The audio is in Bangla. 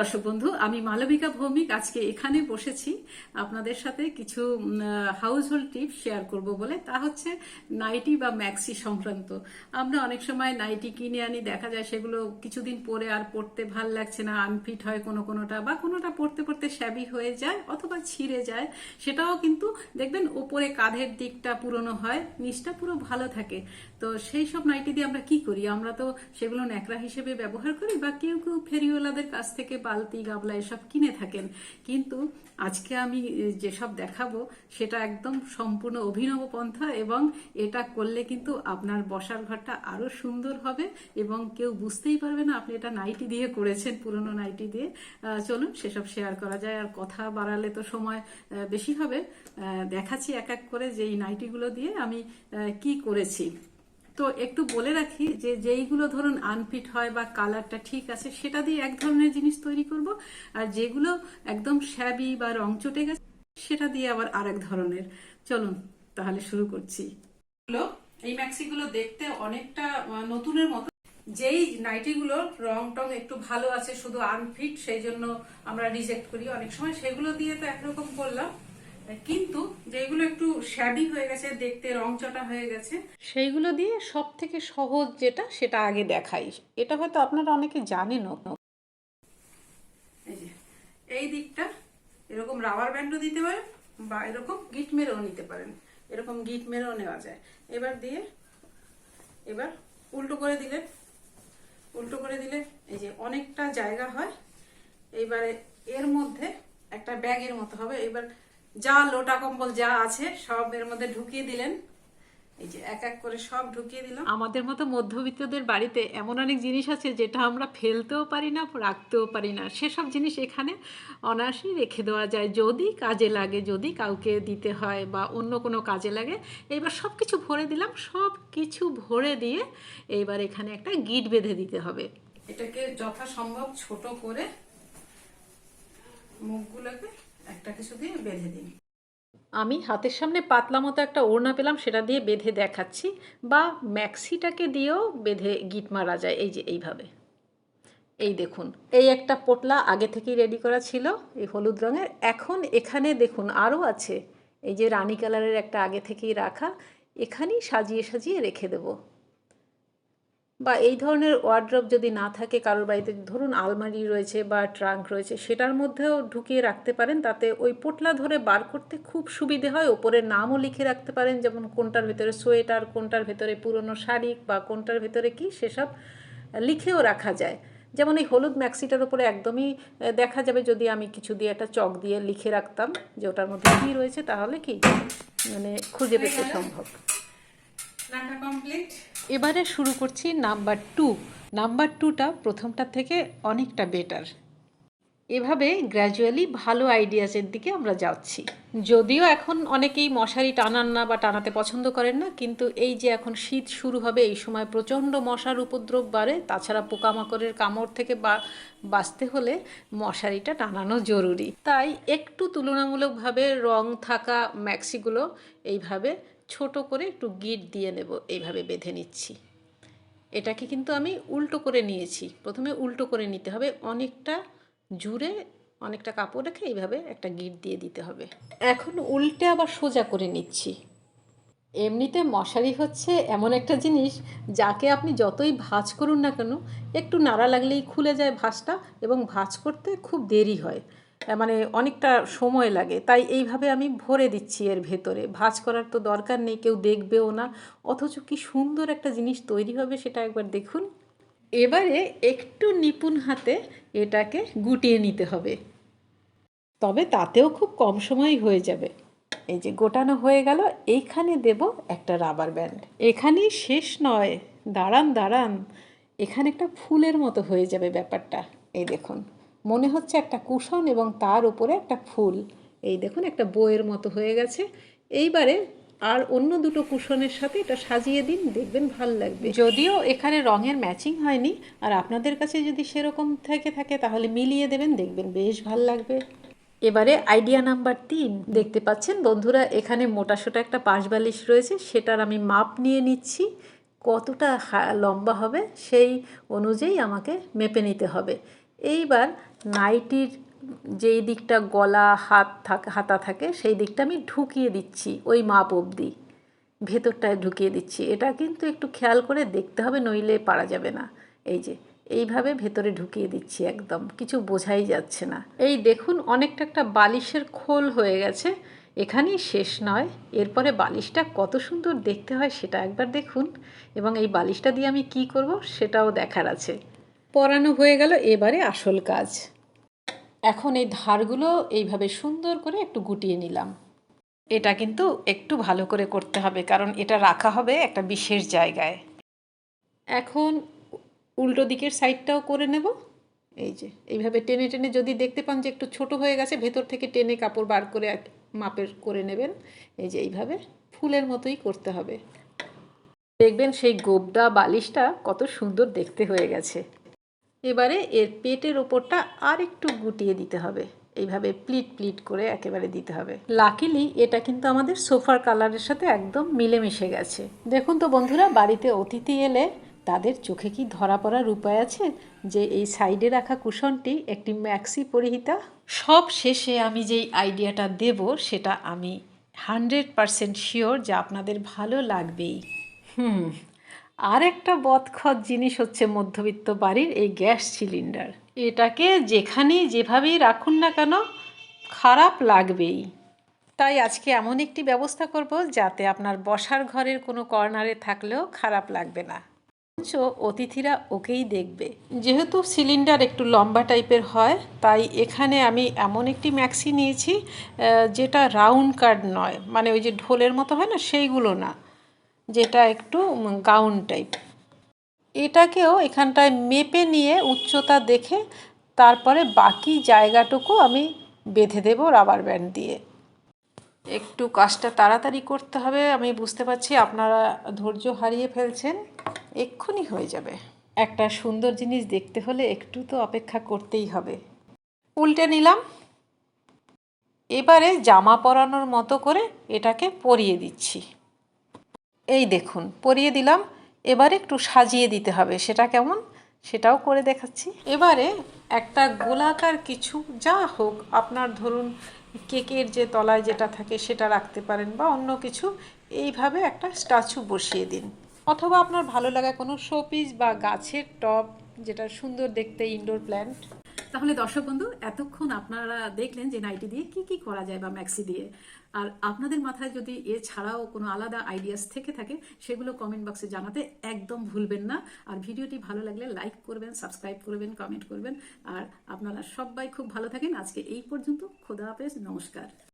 দর্শক বন্ধু, আমি মালবিকা ভৌমিক আজকে এখানে বসেছি। আপনাদের সাথে কিছু হাউস হোল্ড টিপস শেয়ার করব বলে। তা হচ্ছে নাইটি বা ম্যাক্সি সংক্রান্ত। আমরা অনেক সময় নাইটি কিনে আনি, দেখা যায় সেগুলো কিছুদিন পরে আর পড়তে ভালো লাগছে না আনফিট হয় কোনো কোনোটা বা কোনোটা পড়তে পড়তে শ্যাবি হয়ে যায় অথবা ছিঁড়ে যায়। সেটাও কিন্তু দেখবেন ওপরে কাঁধের দিকটা পুরনো হয়, নিচটা পুরো ভালো থাকে। তো সেই সব নাইটি দিয়ে আমরা কি করি? আমরা তো সেগুলো ন্যাকড়া হিসেবে ব্যবহার করি বা কেউ কেউ ফেরিওয়ালাদের কাছ থেকে বালতি গাবলা এসব কিনে থাকেন। কিন্তু আজকে আমি যেসব দেখাবো, সেটা একদম সম্পূর্ণ অভিনব পন্থা এবং এটা করলে কিন্তু আপনার বসার ঘরটা আরও সুন্দর হবে এবং কেউ বুঝতেই পারবে না আপনি এটা নাইটি দিয়ে করেছেন, পুরনো নাইটি দিয়ে। চলুন সেসব শেয়ার করা যায়। আর কথা বাড়ালে তো সময় বেশি হবে। দেখাচ্ছি এক এক করে যে এই নাইটিগুলো দিয়ে আমি কি করেছি। তো একটু বলে রাখি যে যেইগুলো ধরুন আনফিট হয় বা কালারটা ঠিক আছে, সেটা দিয়ে এক ধরনের জিনিস তৈরি করব। আর যেগুলো একদম শ্যাবি বা রং চটে গেছে, সেটা দিয়ে আবার আরেক ধরনের। চলুন তাহলে শুরু করছি। এই ম্যাক্সিগুলো দেখতে অনেকটা নতুনের মতো। যেই নাইটিগুলো রং টং একটু ভালো আছে, শুধু আনফিট সেই জন্য আমরা রিজেক্ট করি। অনেক সময় সেগুলো দিয়ে তো একরকম করলাম। কিন্তু যেগুলো একটু শ্যাবি হয়ে গেছে দেখতে রংচটা হয়ে গেছে। সেইগুলো দিয়ে সব থেকে সহজ যেটা সেটা আগে দেখাই। এটা হয়তো আপনারা অনেকে জানেনও। এই দিকটা এরকম রাবার ব্যান্ডও দিতে পারেন বা এরকম গিট মেরেও নিতে পারেন। এরকম গিট মেরেও নেওয়া যায়। এবার দিয়ে এবার উল্টো করে দিলে উল্টো করে দিলে এই যে অনেকটা জায়গা হয়। এইবারে এর মধ্যে একটা ব্যাগের মতো হবে। এবার যা লোটা কম্বল যা আছে সব এর মধ্যে ঢুকিয়ে দিলেন। এই যে এক এক করে সব ঢুকিয়ে দিলাম। আমাদের মতো মধ্যবিত্তদের বাড়িতে এমন অনেক জিনিস আছে যেটা আমরা ফেলতেও পারি না রাখতেও পারি না। সেসব জিনিস এখানে অনায়াসেই রেখে দেওয়া যায়। যদি কাজে লাগে যদি কাউকে দিতে হয় বা অন্য কোনো কাজে লাগে এইবার সব কিছু ভরে দিলাম। সব কিছু ভরে দিয়ে এইবার এখানে একটা গিট বেঁধে দিতে হবে। এটাকে যথাসম্ভব ছোট করে মুখগুলোকে একটা কিছু দিয়ে বেঁধে দিই। আমি হাতের সামনে পাতলা মতো একটা ওড়না পেলাম, সেটা দিয়ে বেঁধে দেখাচ্ছি। বা ম্যাক্সিটাকে দিয়েও বেঁধে গিট মারা যায়, এই যে এইভাবে। এই দেখুন, এই একটা পোটলা আগে থেকেই রেডি করা ছিল, এই হলুদ রঙের। এখন এখানে দেখুন, আরও আছে। এই যে রানী কালারের একটা আগে থেকেই রাখা, এখানেই সাজিয়ে সাজিয়ে রেখে দেবো। বা এই ধরনের ওয়ার্ড্রপ যদি না থাকে কারোর বাড়িতে ধরুন আলমারি রয়েছে বা ট্রাঙ্ক রয়েছে সেটার মধ্যেও ঢুকিয়ে রাখতে পারেন তাতে ওই পোটলা ধরে বার করতে খুব সুবিধে হয়। ওপরে নামও লিখে রাখতে পারেন যেমন কোনটার ভেতরে সোয়েটার কোনটার ভেতরে পুরনো শাড়ি বা কোনটার ভেতরে কি সেসব লিখেও রাখা যায়। যেমন এই হলুদ ম্যাক্সিটার উপরে একদমই দেখা যাবে যদি আমি কিছু দিয়ে একটা চক দিয়ে লিখে রাখতাম যে ওটার মধ্যে কী রয়েছে তাহলে কি মানে খুঁজে পেতে সম্ভব। রাখা কমপ্লিট এবারে শুরু করছি নাম্বার টু। নাম্বার টুটা প্রথমটার থেকে অনেকটা বেটার এভাবে গ্র্যাজুয়ালি ভালো আইডিয়াসের দিকে আমরা যাচ্ছি। যদিও এখন অনেকেই মশারি টানান না বা টানাতে পছন্দ করেন না, কিন্তু এই যে এখন শীত শুরু হবে, এই সময় প্রচণ্ড মশার উপদ্রব বাড়ে, তাছাড়া পোকামাকড়ের কামড় থেকে বা, বাঁচতে হলে মশারিটা টানানো জরুরি। তাই একটু তুলনামূলকভাবে রং থাকা ম্যাক্সিগুলো এইভাবে ছোট করে একটু গিট দিয়ে নেব, এইভাবে বেঁধে নিচ্ছি। এটাকে কিন্তু আমি উল্টো করে নিয়েছি। প্রথমে উল্টো করে নিতে হবে, অনেকটা জুড়ে অনেকটা কাপড় রেখে এইভাবে একটা গিট দিয়ে দিতে হবে। এখন উল্টে আবার সোজা করে নিচ্ছি। এমনিতে মশারি হচ্ছে এমন একটা জিনিস, যাকে আপনি যতই ভাঁজ করুন না কেন, একটু নাড়া লাগলেই খুলে যায় ভাঁজটা এবং ভাঁজ করতে খুব দেরি হয়। মানে অনেকটা সময় লাগে। তাই এইভাবে আমি ভরে দিচ্ছি এর ভেতরে। ভাঁজ করার তো দরকার নেই, কেউ দেখবেও না। অথচ কি সুন্দর একটা জিনিস তৈরি হবে সেটা একবার দেখুন। এবারে একটু নিপুণ হাতে এটাকে গুটিয়ে নিতে হবে। তবে তাতেও খুব কম সময়ই হয়ে যাবে। এই যে গোটানো হয়ে গেল, এইখানে দেব একটা রাবার ব্যান্ড। এখানেই শেষ নয়। দাঁড়ান দাঁড়ান। এখানে একটা ফুলের মতো হয়ে যাবে ব্যাপারটা। এই দেখুন। মনে হচ্ছে একটা কুশন এবং তার উপরে একটা ফুল। এই দেখুন, একটা বইয়ের মতো হয়ে গেছে। এইবারে আর অন্য দুটো কুশনের সাথে এটা সাজিয়ে দিন, দেখবেন ভালো লাগবে। যদিও এখানে রঙের ম্যাচিং হয়নি, আর আপনাদের কাছে যদি সেরকম থেকে থাকে, তাহলে মিলিয়ে দেবেন, দেখবেন বেশ ভালো লাগবে। এবারে আইডিয়া নাম্বার তিন, দেখতে পাচ্ছেন বন্ধুরা, এখানে মোটাসোটা একটা পাশ বালিশ রয়েছে, সেটার আমি মাপ নিয়ে নিচ্ছি। কতটা লম্বা হবে, সেই অনুযায়ী আমাকে মেপে নিতে হবে। এইবার নাইটির যেই দিকটা গলা, হাত থাক, হাতা থাকে, সেই দিকটা আমি ঢুকিয়ে দিচ্ছি, ওই মাপ অবধি। ভেতরটায় ঢুকিয়ে দিচ্ছি। এটা কিন্তু একটু খেয়াল করে দেখতে হবে, নইলে পারা যাবে না। এই যে, এইভাবে ভেতরে ঢুকিয়ে দিচ্ছি একদম, কিছু বোঝাই যাচ্ছে না। এই দেখুন, অনেকটা একটা বালিশের খোল হয়ে গেছে। এখানেই শেষ নয়। এরপরে বালিশটা কত সুন্দর দেখতে হয়, সেটা একবার দেখুন। এবং এই বালিশটা দিয়ে আমি কি করব, সেটাও দেখার আছে। পরানো হয়ে গেল এবারে আসল কাজ। এখন এই ধারগুলো এইভাবে সুন্দর করে একটু গুটিয়ে নিলাম। এটা কিন্তু একটু ভালো করে করতে হবে, কারণ এটা রাখা হবে একটা বিশেষ জায়গায়। এখন উল্টো দিকের সাইডটাও করে নেব। এই যে, এইভাবে টেনে টেনে যদি দেখতে পান যে একটু ছোট হয়ে গেছে, ভেতর থেকে টেনে কাপড় বার করে মাপের করে নেবেন। এই যে, এইভাবে ফুলের মতোই করতে হবে। দেখবেন সেই গোবদা বালিশটা কত সুন্দর দেখতে হয়ে গেছে। এবারে এর পেটের ওপরটা আর একটু গুটিয়ে দিতে হবে। এইভাবে প্লিট প্লিট করে একেবারে দিতে হবে। লাকিলি এটা কিন্তু আমাদের সোফার কালারের সাথে একদম মিলেমিশে গেছে। দেখুন তো বন্ধুরা, বাড়িতে অতিথি এলে তাদের চোখে কি ধরা পড়ার উপায় আছে? যে এই সাইডে রাখা কুশনটি একটি ম্যাক্সি পরিহিতা। সব শেষে আমি যেই আইডিয়াটা দেব, সেটা আমি হান্ড্রেড পারসেন্ট শিওর যে আপনাদের ভালো লাগবেই। হুম আর একটা বদখত জিনিস হচ্ছে মধ্যবিত্ত বাড়ির এই গ্যাস সিলিন্ডার। এটাকে যেখানেই যেভাবেই রাখুন না কেন, খারাপ লাগবেই। তাই আজকে এমন একটি ব্যবস্থা করব যাতে আপনার বসার ঘরের কোনো কর্নারে থাকলেও খারাপ লাগবে না। অথচ অতিথিরা ওকেই দেখবে। যেহেতু সিলিন্ডার একটু লম্বা টাইপের হয়, তাই এখানে আমি এমন একটি ম্যাক্সি নিয়েছি যেটা রাউন্ড কার্ড নয়। মানে ওই যে ঢোলের মতো হয় না, সেইগুলো না। যেটা একটু গাউন টাইপ এটাকেও এখানটায় মেপে নিয়ে উচ্চতা দেখে তারপরে বাকি জায়গাটুকু আমি বেঁধে দেবো রাবার ব্যান্ড দিয়ে। একটু কাজটা তাড়াতাড়ি করতে হবে, আমি বুঝতে পারছি আপনারা ধৈর্য হারিয়ে ফেলছেন, এক্ষুনি হয়ে যাবে। একটা সুন্দর জিনিস দেখতে হলে একটু তো অপেক্ষা করতেই হবে। উল্টে নিলাম। এবারে জামা পরানোর মতো করে এটাকে পরিয়ে দিচ্ছি। এই দেখুন, পরিয়ে দিলাম। এবারে একটু সাজিয়ে দিতে হবে। সেটা কেমন? সেটাও করে দেখাচ্ছি। এবারে একটা গোলাকার কিছু, যা হোক, আপনার ধরুন কেকের যে তলায় যেটা থাকে সেটা রাখতে পারেন বা অন্য কিছু, এইভাবে একটা স্ট্যাচু বসিয়ে দিন। অথবা আপনার ভালো লাগা কোনো শোপিস বা গাছের টব, যেটা সুন্দর দেখতে ইনডোর প্ল্যান্ট তাহলে দর্শক বন্ধু, এতক্ষণ আপনারা দেখলেন যে নাইটি দিয়ে কি কি করা যায় বা ম্যাক্সি দিয়ে। আর আপনাদের মাথায় যদি এছাড়াও কোনো আলাদা আইডিয়াস থেকে থাকে, সেগুলো কমেন্ট বক্সে জানাতে একদম ভুলবেন না। আর ভিডিওটি ভালো লাগলে লাইক করবেন সাবস্ক্রাইব করবেন কমেন্ট করবেন। আর আপনারা সবাই খুব ভালো থাকেন। আজকে এই পর্যন্ত, খোদা হাফেজ, নমস্কার।